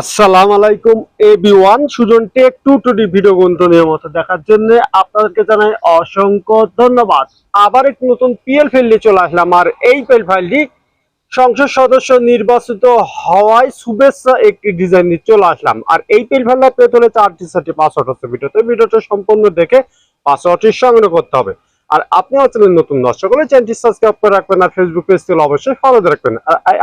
আসসালামু আলাইকুম AB one Sujon tech two two D video গ্রন্থ নিয়মিত দেখার জন্য আপনাদেরকে জানাই অসংখ্য ধন্যবাদ। আবার একটি নতুন পিএল ফাইল নিয়ে চলে আসলাম, আর এই পিএল ফাইলটি সংসদ সদস্য নির্বাচিত হওয়ায় শুভেচ্ছা একটি ডিজাইন নিয়ে চলে আসলাম। আর এই পিএল ফাইলটা পেতে হলে চারটি চারটি পাসওয়ার্ড হচ্ছে ভিডিওতে, ভিডিওটা সম্পূর্ণ দেখে পাসওয়ার্ডটি সংগ্রহ করতে হবে। আর আপনি হচ্ছেন নতুন দর্শক হলে চ্যানেলটি সাবস্ক্রাইব করে রাখবেন আর ফেসবুক পেজ থেকে অবশ্যই ফলো দিয়ে রাখবেন।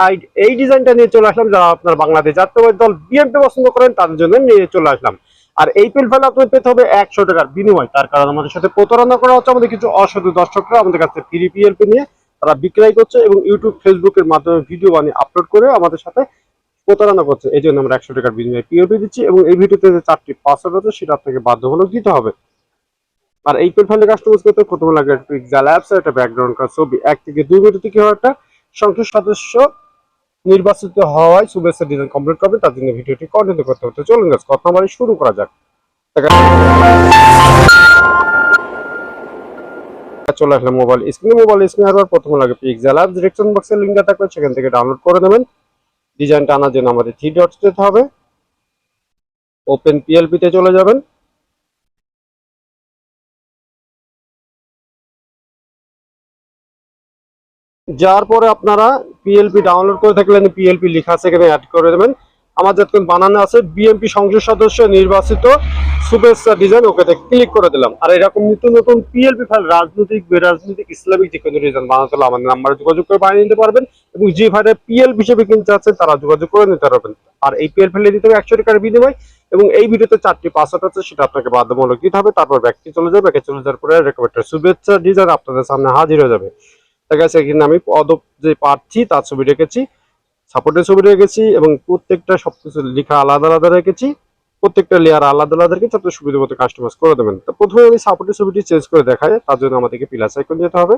আর এই ডিজাইনটা নিয়ে চলে আসলাম যারা আপনার বাংলাদেশ জাতীয়বাদী দল বিএনপি পছন্দ করেন, তাদের জন্য নিয়ে চলে আসলাম। আর এই পিল আপনার পেতে হবে একশো টাকার বিনিময়। তার কারণ আমাদের সাথে প্রতারণা করা হচ্ছে আমাদের কিছু অসাধু দর্শকরা। আমাদের কাছে ফ্রি পিএলপি নিয়ে তারা বিক্রয় করছে এবং ইউটিউব ফেসবুকের মাধ্যমে ভিডিও বানিয়ে আপলোড করে আমাদের সাথে প্রতারণা করছে। এই জন্য আমরা একশো টাকার বিনিময়ে পিএলপি দিচ্ছি এবং এই ভিডিওতে যে চারটি পাসওয়ার্ড আছে, সেটা আপনাকে বাধ্যমূলক দিতে হবে। আর এই পেনফান্ডে কাস্টমাইজ করতে প্রথমে লাগে একটা পিক্সেল অ্যাপস একটা ব্যাকগ্রাউন্ড কাজ ছবি। এক থেকে দুই মিনিটে কি হয় একটা সংসদ সদস্য নির্বাচিত হওয়ায় শুভেচ্ছা ডিজাইন কমপ্লিট করবে, তার জন্য ভিডিওটি কন্টিনিউ করতে হতে চলুন গাছ কথা বলে শুরু করা যাক। চলে আসলাম মোবাইল স্ক্রিনে মোবাইল স্ক্রিনে আবার প্রথমে লাগে পিক্সেল অ্যাপস ডিরেকশন বক্সের লিঙ্কটা থাকবে, সেখান থেকে ডাউনলোড করে নেবেন। ডিজাইনটা আনার জন্য আমাদের থ্রি ডটস যেতে হবে। ওপেন পিএলপি তে চলে যাবেন। যার পরে আপনারা পিএলপি ডাউনলোড করে থাকলে পিএলপি লেখা আছে এখানে অ্যাড করে দেবেন। আমার যতক্ষণ বানানো আছে বিএমপি সংসদ সদস্য নির্বাচিত শুভেচ্ছা ডিজাইন ওকে ক্লিক করে দিলাম। আর এরকম নিত্য নতুন পিএলপি ফাইল রাজনৈতিক, বেরাজনৈতিক, ইসলামিক যে কোনো ডিজাইন বানাতে হলে আমাদের নাম্বারে যোগাযোগ করে বানিয়ে নিতে পারবেন এবং যে ভাইরা পিএলপি হিসেবে কিনতে চাচ্ছেন, তারা যোগাযোগ করে নিতে পারবেন। আর এই পিএল ফাইলে দিতে হবে একশো টাকার বিনিময় এবং এই ভিডিওতে চারটি পাসওয়ার্ড আছে, সেটা আপনাকে বাধ্যমূলক দিতে হবে। তারপর ব্যাগটি চলে যাবে ব্যাগে চলে যাওয়ার পরে রেকমেন্ডের শুভেচ্ছা ডিজাইন আপনাদের সামনে হাজির হয়ে যাবে। দেখা যাচ্ছে এখানে আমি পদ যে প্রার্থী তার ছবি রেখেছি সাপোর্টের ছবি রেখেছি এবং প্রত্যেকটা সবকিছু লেখা আলাদা আলাদা রেখেছি, প্রত্যেকটা লেয়ার আলাদা আলাদা রেখেছি আপনার সুবিধা মতো কাস্টমাইজ করে দেবেন। তো প্রথমে আমি সাপোর্টের ছবিটি চেঞ্জ করে দেখাই, তার জন্য আমাদেরকে প্লাস আইকন যেতে হবে।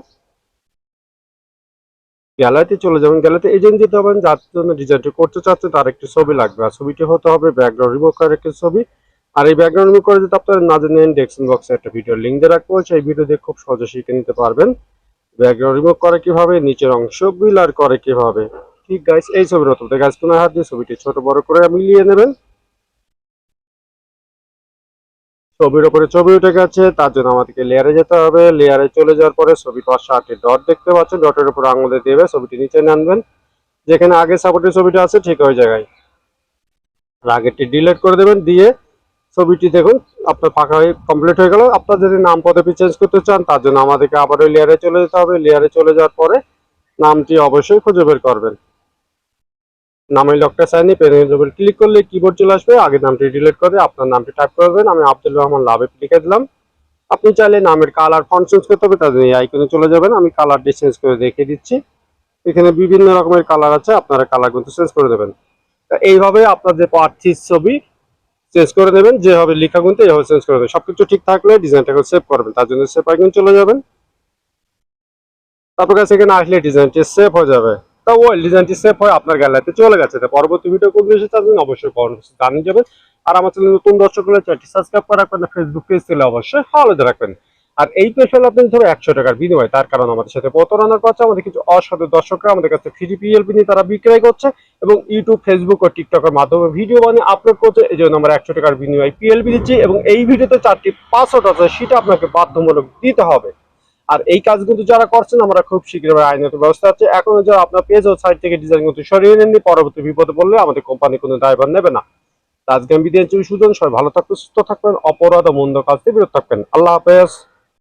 গ্যালারিতে চলে যাবেন গ্যালারিতে এজেন্ট দিতে হবে, যার জন্য ডিজাইনটি করতে চাচ্ছে তার একটি ছবি লাগবে, আর ছবিটি হতে হবে ব্যাকগ্রাউন্ড রিমুভ করার একটি ছবি। আর এই ব্যাকগ্রাউন্ড রিমুভ করে যদি আপনারা না জানেন ডেসক্রিপশন বক্সে একটা ভিডিও লিঙ্ক দিয়ে রাখব সেই ভিডিও দিয়ে খুব সহজে শিখে নিতে পারবেন। ব্যাকগ্রাউন্ড রিমুভ করে কীভাবে, নিচের অংশ বিলার করে কীভাবে। ঠিক গাইস এই ছবির মতো গাইস কোনো হাত দিয়ে ছবিটি ছোট বড় করে মিলিয়ে নেবেন। ছবির উপরে ছবি উঠে গেছে, তার জন্য আমাদেরকে লেয়ারে যেতে হবে। লেয়ারে চলে যাওয়ার পরে ছবির পাশে আটটি ডট দেখতে পাচ্ছেন। ডটের উপর আঙুল দেবে, ছবিটি নিচে নামবেন। যেখানে আগে সাপোর্টের ছবিটা আছে, ঠিক ওই জায়গায়। আর আগেরটি ডিলিট করে দেবেন, দিয়ে ছবিটি দেখুন, আপনার ফাঁকা হয়ে কমপ্লিট হয়ে গেল। আপনার যদি নাম পদবি চেঞ্জ করতে চান, তার জন্য আমাদেরকে আবার ওই লেয়ারে চলে যেতে হবে। লেয়ারে চলে যাওয়ার পরে নামটি অবশ্যই খুঁজে বের করবেন। নামের লকটা সাইনি পেনের ক্লিক করলে কিবোর্ড চলে আসবে। আগে নামটি ডিলিট করে আপনার নামটি টাইপ করবেন। আমি আব্দুল রহমান লাভে লিখে দিলাম। আপনি চাইলে নামের কালার ফন্ট চেঞ্জ করতে হবে তাদের এই আইকনে চলে যাবেন। আমি কালারটি চেঞ্জ করে দেখিয়ে দিচ্ছি। এখানে বিভিন্ন রকমের কালার আছে, আপনারা কালার কিন্তু চেঞ্জ করে দেবেন। এইভাবে আপনার যে প্রার্থীর ছবি চেঞ্জ করে দেবেন হবে লেখা গুনতে এভাবে চেঞ্জ করে দেবেন। সবকিছু ঠিক থাকলে ডিজাইনটাকে সেভ করবেন, তার জন্য সেভ আইকন চলে যাবেন। তারপর কাছে এখানে আসলে ডিজাইনটি সেভ হয়ে যাবে। তা ওই ডিজাইনটি সেভ হয়ে আপনার গ্যালারিতে চলে গেছে। তা পরবর্তী ভিডিও কোন বিষয়ে চাচ্ছেন অবশ্যই কমেন্ট জানিয়ে যাবেন। আর আমার চ্যানেল নতুন দর্শক হলে চ্যানেলটি সাবস্ক্রাইব করে রাখবেন ফেসবুক পেজ থেকে অবশ্যই ফলো রাখবেন। আর এই পেশাল আপনি ধরো একশো টাকার বিনিময়, তার কারণ আমাদের সাথে প্রতারণা করছে আমাদের কিছু অসাধু দর্শকরা আমাদের কাছে ফ্রি পিএলপি নিয়ে তারা বিক্রয় করছে এবং ইউটিউব ফেসবুক ও টিকটকের মাধ্যমে ভিডিও বানিয়ে আপলোড করছে, এই জন্য আমরা একশো টাকার বিনিময় পিএলপি দিচ্ছি এবং এই ভিডিওতে চারটি পাসওয়ার্ড আছে, সেটা আপনাকে বাধ্যমূলক দিতে হবে। আর এই কাজগুলো যারা করছেন, আমরা খুব শীঘ্রই আইনত ব্যবস্থা আছে। এখনও যারা আপনার পেজ ও সাইট থেকে ডিজাইন কিন্তু সরিয়ে নেননি, পরবর্তী বিপদে পড়লে আমাদের কোম্পানি কোনো দায়ভার নেবে না। আজকে আমি বিদায় সুজন, সবাই ভালো থাকবেন, সুস্থ থাকবেন, অপরাধ ও মন্দ কাজ থেকে বিরত থাকবেন। আল্লাহ হাফেজ।